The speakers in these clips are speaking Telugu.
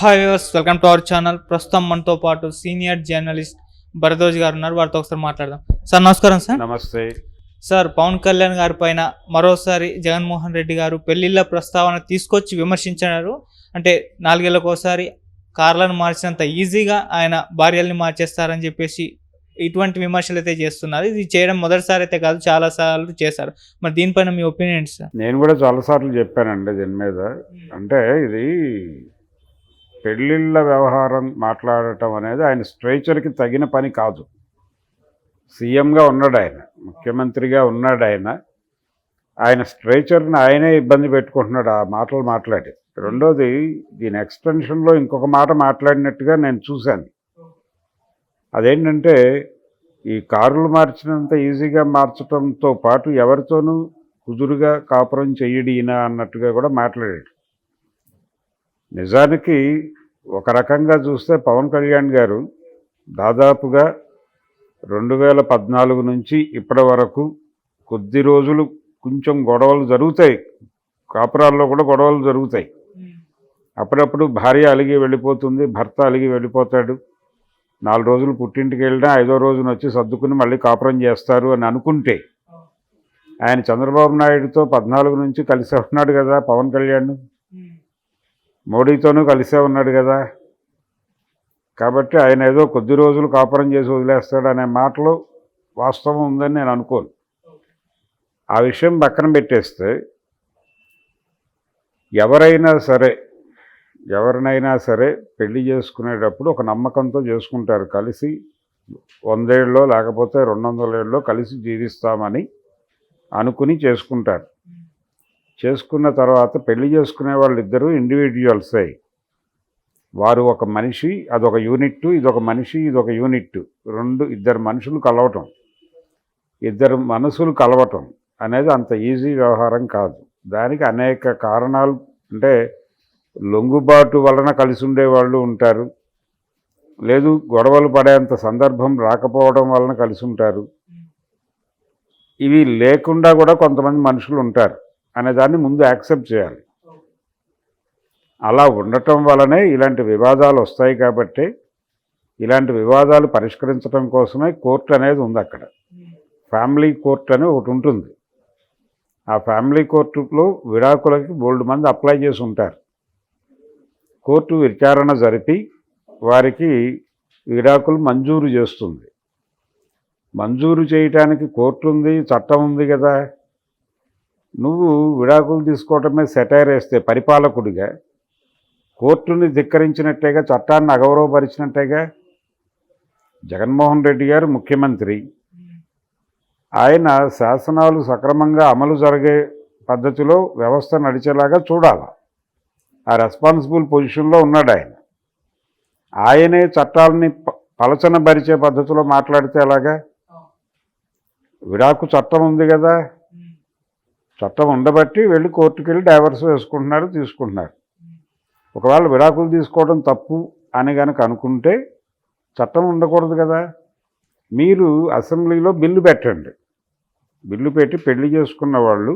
Hi welcome to our channel ప్రస్తుతం మనతో పాటు సీనియర్ జర్నలిస్ట్ భరద్వాజ్ గారు ఉన్నారు. వారితో ఒకసారి మాట్లాడదాం. సార్ నమస్కారం సార్. నమస్తే. సార్ పవన్ కళ్యాణ్ గారి పైన మరోసారి జగన్మోహన్ రెడ్డి గారు పెళ్ళిళ్ళ ప్రస్తావన తీసుకొచ్చి విమర్శించారు అంటే నాలుగేళ్ళకు ఒకసారి కార్లను మార్చినంత ఈజీగా ఆయన భార్యల్ని మార్చేస్తారని చెప్పేసి ఇటువంటి విమర్శలు అయితే చేస్తున్నారు. ఇది చేయడం మొదటిసారి అయితే కాదు చాలా సార్లు చేశారు. మరి దీనిపైన మీ ఒపీనియన్ సార్? నేను కూడా చాలాసార్లు చెప్పానండి దీని మీద. అంటే ఇది పెళ్ళిళ్ళ వ్యవహారం మాట్లాడటం అనేది ఆయన స్ట్రేచర్కి తగిన పని కాదు. సీఎంగా ఉన్నాడు ఆయన ముఖ్యమంత్రిగా ఉన్నాడు ఆయన. ఆయన స్ట్రేచర్ని ఆయనే ఇబ్బంది పెట్టుకుంటున్నాడు ఆ మాటలు మాట్లాడి. రెండోది దీని ఎక్స్టెన్షన్లో ఇంకొక మాట మాట్లాడినట్టుగా నేను చూశాను. అదేంటంటే ఈ కారులు మార్చినంత ఈజీగా మార్చడంతో పాటు ఎవరితోనూ కుదురుగా కాపురం చెయ్యడీనా అన్నట్టుగా కూడా మాట్లాడాడు. నిజానికి ఒక రకంగా చూస్తే పవన్ కళ్యాణ్ గారు దాదాపుగా రెండు వేల పద్నాలుగు నుంచి ఇప్పటి వరకు కొద్ది రోజులు కొంచెం గొడవలు జరుగుతాయి. కాపురాల్లో కూడా గొడవలు జరుగుతాయి. అప్పుడప్పుడు భార్య అలిగి వెళ్ళిపోతుంది భర్త అలిగి వెళ్ళిపోతాడు. నాలుగు రోజులు పుట్టింటికి వెళ్ళినా ఐదో రోజున వచ్చి సర్దుకుని మళ్ళీ కాపురం చేస్తారు అని అనుకుంటే ఆయన చంద్రబాబు నాయుడుతో పద్నాలుగు నుంచి కలిసే ఉన్నాడు కదా పవన్ కళ్యాణ్. మోడీతోనూ కలిసే ఉన్నాడు కదా. కాబట్టి ఆయన ఏదో కొద్ది రోజులు కాపురం చేసి వదిలేస్తాడు అనే మాటలో వాస్తవం ఉందని నేను అనుకోను. ఆ విషయం పక్కన పెట్టేస్తే ఎవరైనా సరే ఎవరినైనా సరే పెళ్ళి చేసుకునేటప్పుడు ఒక నమ్మకంతో చేసుకుంటారు. కలిసి వందేళ్ళలో లేకపోతే రెండు వందల ఏళ్ళలో కలిసి జీవిస్తామని అనుకుని చేసుకుంటారు. చేసుకున్న తర్వాత పెళ్ళి చేసుకునే వాళ్ళిద్దరూ ఇండివిజువల్సే వారు ఒక మనిషి అదొక యూనిట్ ఇదొక మనిషి ఇదొక యూనిట్ రెండు ఇద్దరు మనుషులు కలవటం. ఇద్దరు మనసులు కలవటం అనేది అంత ఈజీ వ్యవహారం కాదు. దానికి అనేక కారణాలు అంటే లొంగుబాటు వలన కలిసి ఉండేవాళ్ళు ఉంటారు. లేదు గొడవలు పడేంత సందర్భం రాకపోవడం వలన కలిసి ఉంటారు. ఇవి లేకుండా కూడా కొంతమంది మనుషులు ఉంటారు. అనే దాన్ని ముందు యాక్సెప్ట్ చేయాలి. అలా ఉండటం వలనే ఇలాంటి వివాదాలు వస్తాయి కాబట్టి ఇలాంటి వివాదాలు పరిష్కరించడం కోసమే కోర్టు అనేది ఉంది అక్కడ. ఫ్యామిలీ కోర్టు అని ఒకటి ఉంటుంది. ఆ ఫ్యామిలీ కోర్టులో విడాకులకి బోల్డ్ మంది అప్లై చేసి ఉంటారు. కోర్టు విచారణ జరిపి వారికి విడాకులు మంజూరు చేస్తుంది. మంజూరు చేయటానికి కోర్టు ఉంది చట్టం ఉంది కదా. నువ్వు విడాకులు తీసుకోవటమే సెటైర్ వేస్తే పరిపాలకుడిగా కోర్టుని ధిక్కరించినట్టేగా చట్టాన్ని అగౌరవపరిచినట్టేగా జగన్మోహన్ రెడ్డి గారు ముఖ్యమంత్రి. ఆయన శాసనాలు సక్రమంగా అమలు జరిగే పద్ధతిలో వ్యవస్థ నడిచేలాగా చూడాలి. ఆ రెస్పాన్సిబుల్ పొజిషన్లో ఉన్నాడు ఆయన. ఆయనే చట్టాలని పలచనబరిచే పద్ధతిలో మాట్లాడితే ఎలాగా? విడాకు చట్టం ఉంది కదా. చట్టం ఉండబట్టి వెళ్ళి కోర్టుకు వెళ్ళి డైవర్స్ వేసుకుంటున్నారు తీసుకుంటున్నారు. ఒకవేళ విడాకులు తీసుకోవడం తప్పు అని కనుక అనుకుంటే చట్టం ఉండకూడదు కదా. మీరు అసెంబ్లీలో బిల్లు పెట్టండి. బిల్లు పెట్టి పెళ్ళి చేసుకున్న వాళ్ళు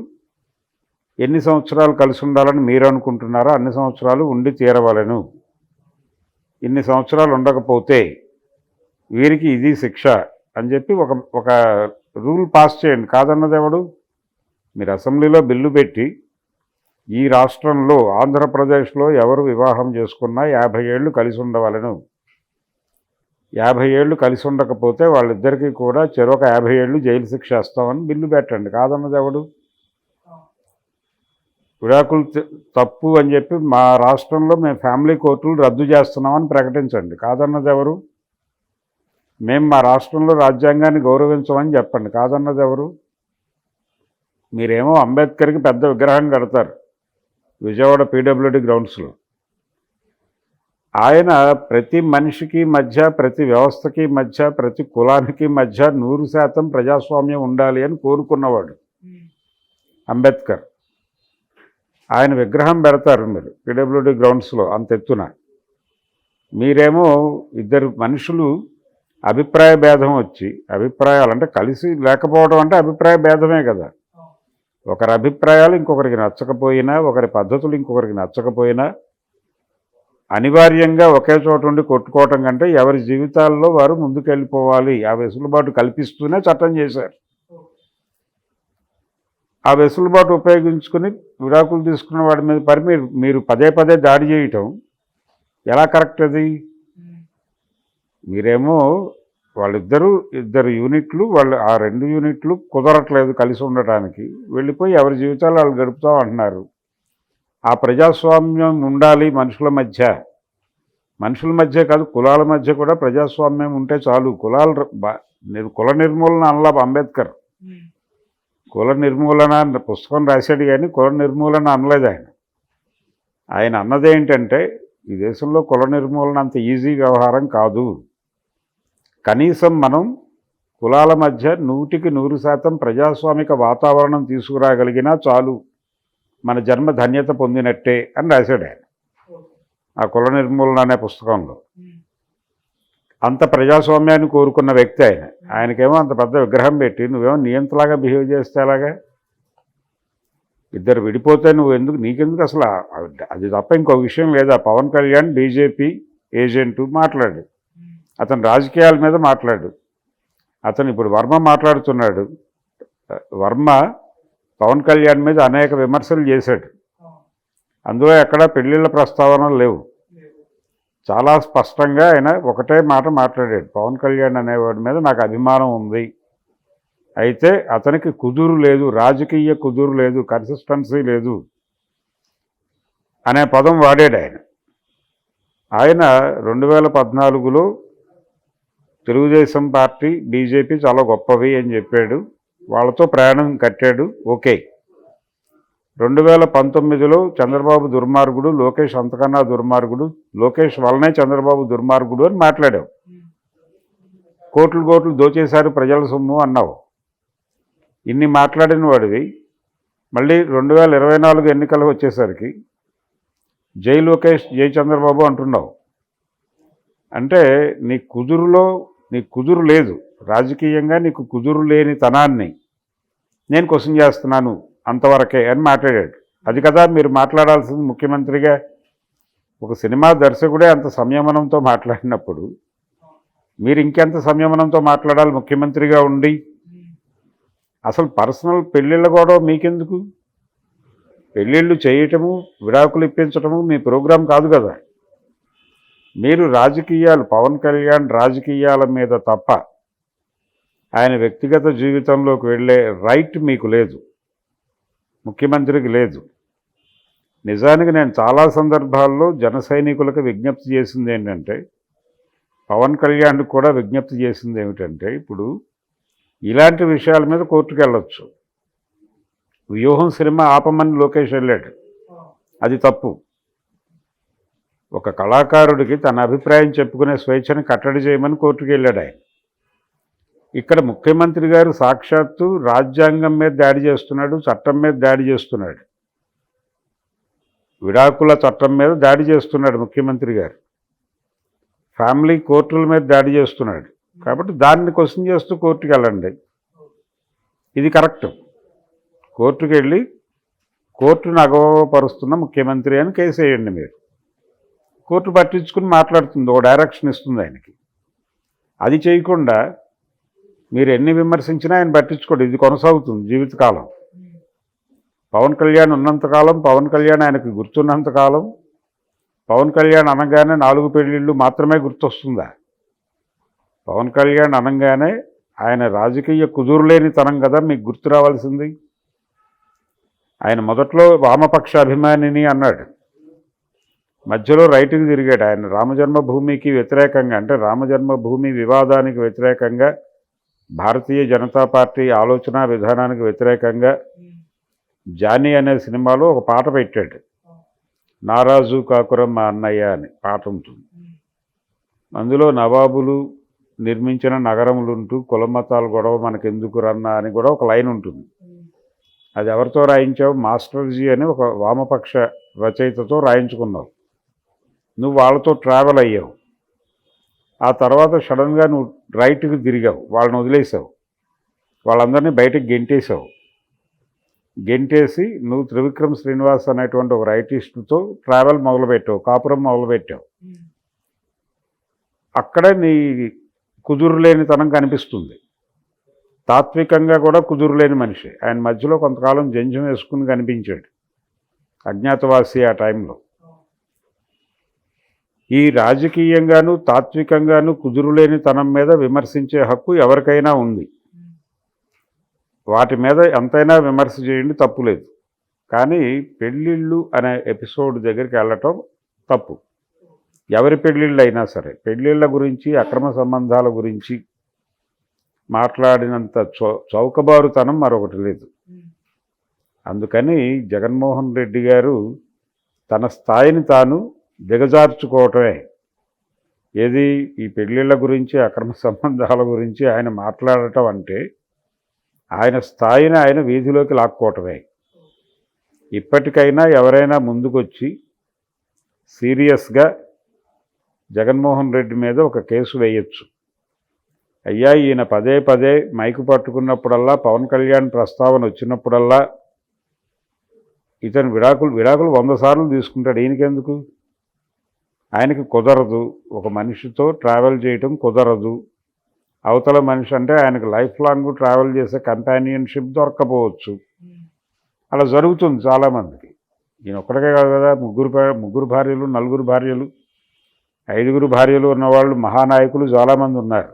ఎన్ని సంవత్సరాలు కలిసి ఉండాలని మీరు అనుకుంటున్నారో అన్ని సంవత్సరాలు ఉండి తీరవలను. ఇన్ని సంవత్సరాలు ఉండకపోతే వీరికి ఇది శిక్ష అని చెప్పి ఒక ఒక రూల్ పాస్ చేయండి. కాదన్నది ఎవడు? మీరు అసెంబ్లీలో బిల్లు పెట్టి ఈ రాష్ట్రంలో ఆంధ్రప్రదేశ్లో ఎవరు వివాహం చేసుకున్నా యాభై ఏళ్ళు కలిసి ఉండవలను. యాభై ఏళ్ళు కలిసి ఉండకపోతే వాళ్ళిద్దరికీ కూడా చెరొక యాభై ఏళ్ళు జైలు శిక్ష వేస్తామని బిల్లు పెట్టండి. కాదన్నది ఎవడు? విడాకులు తప్పు అని చెప్పి మా రాష్ట్రంలో మేము ఫ్యామిలీ కోర్టులు రద్దు చేస్తున్నామని ప్రకటించండి. కాదన్నది ఎవరు? మేము మా రాష్ట్రంలో రాజ్యాంగాన్ని గౌరవించమని చెప్పండి. కాదన్నది ఎవరు? మీరేమో అంబేద్కర్కి పెద్ద విగ్రహం కడతారు. విజయవాడ పీడబ్ల్యూడి గ్రౌండ్స్లో ఆయన ప్రతి మనిషికి మధ్య ప్రతి వ్యవస్థకి మధ్య ప్రతి కులానికి మధ్య నూరు శాతం ప్రజాస్వామ్యం ఉండాలి అని కోరుకున్నవాడు అంబేద్కర్. ఆయన విగ్రహం పెడతారు మీరు పీడబ్ల్యూడి గ్రౌండ్స్లో అంత ఎత్తున. మీరేమో ఇద్దరు మనుషులు అభిప్రాయ భేదం వచ్చి అభిప్రాయాలు అంటే కలిసి లేకపోవడం అంటే అభిప్రాయ భేదమే కదా. ఒకరి అభిప్రాయాలు ఇంకొకరికి నచ్చకపోయినా ఒకరి పద్ధతులు ఇంకొకరికి నచ్చకపోయినా అనివార్యంగా ఒకే చోట ఉండి కొట్టుకోవటం కంటే ఎవరి జీవితాల్లో వారు ముందుకెళ్ళిపోవాలి. ఆ వెసులుబాటు కల్పిస్తూనే చట్టం చేశారు. ఆ వెసులుబాటు ఉపయోగించుకుని విడాకులు తీసుకున్న వాడి మీద పరి మీరు మీరు పదే పదే దాడి చేయటం ఎలా కరెక్ట్ అది? మీరేమో వాళ్ళిద్దరూ ఇద్దరు యూనిట్లు వాళ్ళు ఆ రెండు యూనిట్లు కుదరట్లేదు కలిసి ఉండటానికి. వెళ్ళిపోయి ఎవరి జీవితాలు వాళ్ళు గడుపుతాం అంటున్నారు. ఆ ప్రజాస్వామ్యం ఉండాలి మనుషుల మధ్య. మనుషుల మధ్య కాదు కులాల మధ్య కూడా ప్రజాస్వామ్యం ఉంటే చాలు. కులాలు కుల నిర్మూలన అనలా అంబేద్కర్. కుల నిర్మూలన పుస్తకం రాశాడు కానీ కుల నిర్మూలన అనలేదు ఆయన. ఆయన అన్నది ఏంటంటే ఈ దేశంలో కుల నిర్మూలన అంత ఈజీ వ్యవహారం కాదు. కనీసం మనం కులాల మధ్య నూటికి నూరు శాతం ప్రజాస్వామిక వాతావరణం తీసుకురాగలిగినా చాలు మన జన్మ ధన్యత పొందినట్టే అని రాశాడు ఆయన. ఆ కుల నిర్మూలన అనే పుస్తకంలో. అంత ప్రజాస్వామ్యాన్ని కోరుకున్న వ్యక్తి ఆయన. ఆయనకేమో అంత పెద్ద విగ్రహం పెట్టి నువ్వేమో నియంతలాగా బిహేవ్ చేస్తే అలాగా ఇద్దరు విడిపోతే నువ్వు ఎందుకు నీకెందుకు అసలు అది తప్ప ఇంకో విషయం లేదా. పవన్ కళ్యాణ్ బీజేపీ ఏజెంటు మాట్లాడు అతను రాజకీయాల మీద మాట్లాడు. అతను ఇప్పుడు వర్మ మాట్లాడుతున్నాడు. వర్మ పవన్ కళ్యాణ్ మీద అనేక విమర్శలు చేశాడు. అందులో ఎక్కడా పెళ్ళిళ్ళ ప్రస్తావనలు లేవు. చాలా స్పష్టంగా ఆయన ఒకటే మాట మాట్లాడాడు. పవన్ కళ్యాణ్ అనేవాడి మీద నాకు అభిమానం ఉంది. అయితే అతనికి కుదురు లేదు రాజకీయ కుదురు లేదు కన్సిస్టెన్సీ లేదు అనే పదం వాడాడు ఆయన. ఆయన రెండు వేల పద్నాలుగులో తెలుగుదేశం పార్టీ బీజేపీ చాలా గొప్పవి అని చెప్పాడు. వాళ్ళతో ప్రయాణం కట్టాడు. ఓకే. రెండు వేల పంతొమ్మిదిలో చంద్రబాబు దుర్మార్గుడు లోకేష్ అంతకన్నా దుర్మార్గుడు లోకేష్ వలనే చంద్రబాబు దుర్మార్గుడు అని మాట్లాడావు. కోట్లు కోట్లు దోచేశారు ప్రజల సొమ్ము అన్నావు. ఇన్ని మాట్లాడిన వాడివి. మళ్ళీ రెండు వేల ఇరవై నాలుగు ఎన్నికలు వచ్చేసరికి జై లోకేష్ జై చంద్రబాబు అంటున్నావు. అంటే నీ కుదురులో నీకు కుదురు లేదు. రాజకీయంగా నీకు కుదురు లేని తనాన్ని నేను క్వశ్చన్ చేస్తున్నాను అంతవరకే అని మాట్లాడాడు. అది కదా మీరు మాట్లాడాల్సింది ముఖ్యమంత్రిగా. ఒక సినిమా దర్శకుడే అంత సంయమనంతో మాట్లాడినప్పుడు మీరు ఇంకెంత సంయమనంతో మాట్లాడాలి ముఖ్యమంత్రిగా ఉండి? అసలు పర్సనల్ పెళ్ళిళ్ళ కూడా మీకెందుకు? పెళ్ళిళ్ళు చేయటము విడాకులు ఇప్పించటము మీ ప్రోగ్రాం కాదు కదా. మీరు రాజకీయాలు పవన్ కళ్యాణ్ రాజకీయాల మీద తప్ప ఆయన వ్యక్తిగత జీవితంలోకి వెళ్ళే రైట్ మీకు లేదు. ముఖ్యమంత్రికి లేదు. నిజానికి నేను చాలా సందర్భాల్లో జన సైనికులకు విజ్ఞప్తి చేసింది ఏంటంటే పవన్ కళ్యాణ్కి కూడా విజ్ఞప్తి చేసింది ఏమిటంటే ఇప్పుడు ఇలాంటి విషయాల మీద కోర్టుకు వెళ్ళొచ్చు వ్యూహం సినిమా ఆపమని లోకేష్ వెళ్ళాడు. అది తప్పు. ఒక కళాకారుడికి తన అభిప్రాయం చెప్పుకునే స్వేచ్ఛను కట్టడి చేయమని కోర్టుకు వెళ్ళాడు ఆయన. ఇక్కడ ముఖ్యమంత్రి గారు సాక్షాత్తు రాజ్యాంగం మీద దాడి చేస్తున్నాడు చట్టం మీద దాడి చేస్తున్నాడు. విడాకుల చట్టం మీద దాడి చేస్తున్నాడు ముఖ్యమంత్రి గారు. ఫ్యామిలీ కోర్టుల మీద దాడి చేస్తున్నాడు. కాబట్టి దాన్ని క్వశ్చన్ చేస్తూ కోర్టుకి వెళ్ళండి ఇది కరెక్ట్. కోర్టుకు వెళ్ళి కోర్టును అగౌరవపరుస్తున్న ముఖ్యమంత్రి అని కేసు వేయండి మీరు. కోర్టు పట్టించుకుని మాట్లాడుతుంది ఒక డైరెక్షన్ ఇస్తుంది ఆయనకి. అది చేయకుండా మీరు ఎన్ని విమర్శించినా ఆయన పట్టించుకోడు ఇది కొనసాగుతుంది జీవితకాలం. పవన్ కళ్యాణ్ ఉన్నంతకాలం పవన్ కళ్యాణ్ ఆయనకు గుర్తున్నంతకాలం పవన్ కళ్యాణ్ అనగానే నాలుగు పెళ్ళిళ్ళు మాత్రమే గుర్తొస్తుందా? పవన్ కళ్యాణ్ అనగానే ఆయన రాజకీయ కుదురులేని తనం కదా మీకు గుర్తు రావాల్సింది? ఆయన మొదట్లో వామపక్ష అభిమానిని అన్నాడు. మధ్యలో రైటుకి తిరిగాడు. ఆయన రామజన్మభూమికి వ్యతిరేకంగా అంటే రామజన్మభూమి వివాదానికి వ్యతిరేకంగా భారతీయ జనతా పార్టీ ఆలోచన విధానానికి వ్యతిరేకంగా జానీ అనే సినిమాలో ఒక పాట పెట్టాడు. నారాజు కాకురం మా అన్నయ్య అని పాట ఉంటుంది. అందులో నవాబులు నిర్మించిన నగరములుంటూ కులమతాలు గొడవ మనకెందుకు రన్నా అని కూడా ఒక లైన్ ఉంటుంది. అది ఎవరితో రాయించావు? మాస్టర్జీ అని ఒక వామపక్ష రచయితతో రాయించుకున్నావు. నువ్వు వాళ్ళతో ట్రావెల్ అయ్యావు. ఆ తర్వాత సడన్గా నువ్వు రైట్కి తిరిగావు. వాళ్ళని వదిలేసావు. వాళ్ళందరినీ బయటకు గెంటేసావు గెంటేసి నువ్వు త్రివిక్రమ్ శ్రీనివాస్ అనేటువంటి ఒక రైటిస్ట్తో ట్రావెల్ మొదలుపెట్టావు. కాపురం మొదలుపెట్టావు. అక్కడే నీ కుదురులేనితనం కనిపిస్తుంది. తాత్వికంగా కూడా కుదురులేని మనిషి. ఆయన మధ్యలో కొంతకాలం జంజం వేసుకుని కనిపించాడు. అజ్ఞాతవాసి ఆ టైంలో ఈ రాజకీయంగాను తాత్వికంగాను కుదురులేని తనం మీద విమర్శించే హక్కు ఎవరికైనా ఉంది. వాటి మీద ఎంతైనా విమర్శ చేయండి తప్పులేదు కానీ పెళ్ళిళ్ళు అనే ఎపిసోడ్ దగ్గరికి వెళ్ళటం తప్పు. ఎవరి పెళ్ళిళ్ళు అయినా సరే పెళ్ళిళ్ళ గురించి అక్రమ సంబంధాల గురించి మాట్లాడినంత చౌ చౌకబారుతనం మరొకటి లేదు. అందుకని జగన్మోహన్ రెడ్డి గారు తన స్థాయిని తాను దిగజార్చుకోవటమే. ఏది ఈ పెళ్ళిళ్ళ గురించి అక్రమ సంబంధాల గురించి ఆయన మాట్లాడటం అంటే ఆయన స్థాయిని ఆయన వీధిలోకి లాక్కోవటమే. ఇప్పటికైనా ఎవరైనా ముందుకొచ్చి సీరియస్గా జగన్మోహన్ రెడ్డి మీద ఒక కేసు వేయచ్చు. అయ్యా ఈయన పదే పదే మైకు పట్టుకున్నప్పుడల్లా పవన్ కళ్యాణ్ ప్రస్తావన వచ్చినప్పుడల్లా ఇతను విడాకులు విడాకులు వంద సార్లు తీసుకుంటాడు. ఈయనకెందుకు? ఆయనకి కుదరదు. ఒక మనిషితో ట్రావెల్ చేయటం కుదరదు. అవతల మనిషి అంటే ఆయనకు లైఫ్ లాంగ్ ట్రావెల్ చేసే కంపానియన్షిప్ దొరకపోవచ్చు. అలా జరుగుతుంది చాలామందికి. ఈయన ఒక్కడికే కాదు కదా ముగ్గురు ముగ్గురు భార్యలు నలుగురు భార్యలు ఐదుగురు భార్యలు ఉన్నవాళ్ళు మహానాయకులు చాలామంది ఉన్నారు.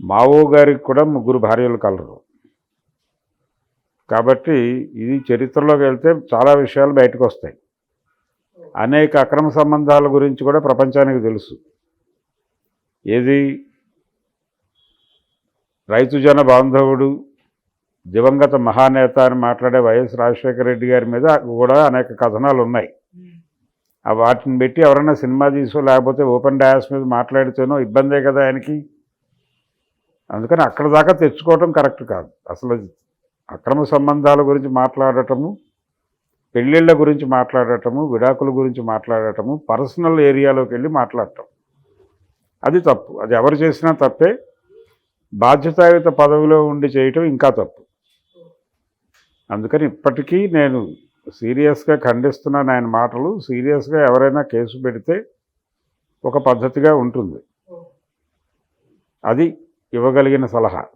మావో గారికి కూడా ముగ్గురు భార్యలు కలరు. కాబట్టి ఇది చరిత్రలోకి వెళ్తే చాలా విషయాలు బయటకు వస్తాయి. అనేక అక్రమ సంబంధాల గురించి కూడా ప్రపంచానికి తెలుసు. ఏది? రైతు జన బాంధవుడు దివంగత మహానేత అని మాట్లాడే వైఎస్ రాజశేఖర రెడ్డి గారి మీద కూడా అనేక కథనాలు ఉన్నాయి. వాటిని పెట్టి ఎవరైనా సినిమా తీసో లేకపోతే ఓపెన్ డయాస్ మీద మాట్లాడితేనో ఇబ్బందే కదా ఆయనకి. అందుకని అక్కడ దాకా తెచ్చుకోవటం కరెక్ట్ కాదు. అసలు అక్రమ సంబంధాల గురించి మాట్లాడటము పెళ్ళిళ్ళ గురించి మాట్లాడటము విడాకుల గురించి మాట్లాడటము పర్సనల్ ఏరియాలోకి వెళ్ళి మాట్లాడటం. అది తప్పు. అది ఎవరు చేసినా తప్పే. బాధ్యతాయుత పదవిలో ఉండి చేయటం ఇంకా తప్పు. అందుకని ఇప్పటికీ నేను సీరియస్గా ఖండిస్తున్నాను ఆయన మాటలు సీరియస్గా ఎవరైనా కేసు పెడితే ఒక పద్ధతిగా ఉంటుంది. అది ఇవ్వగలిగిన సలహా.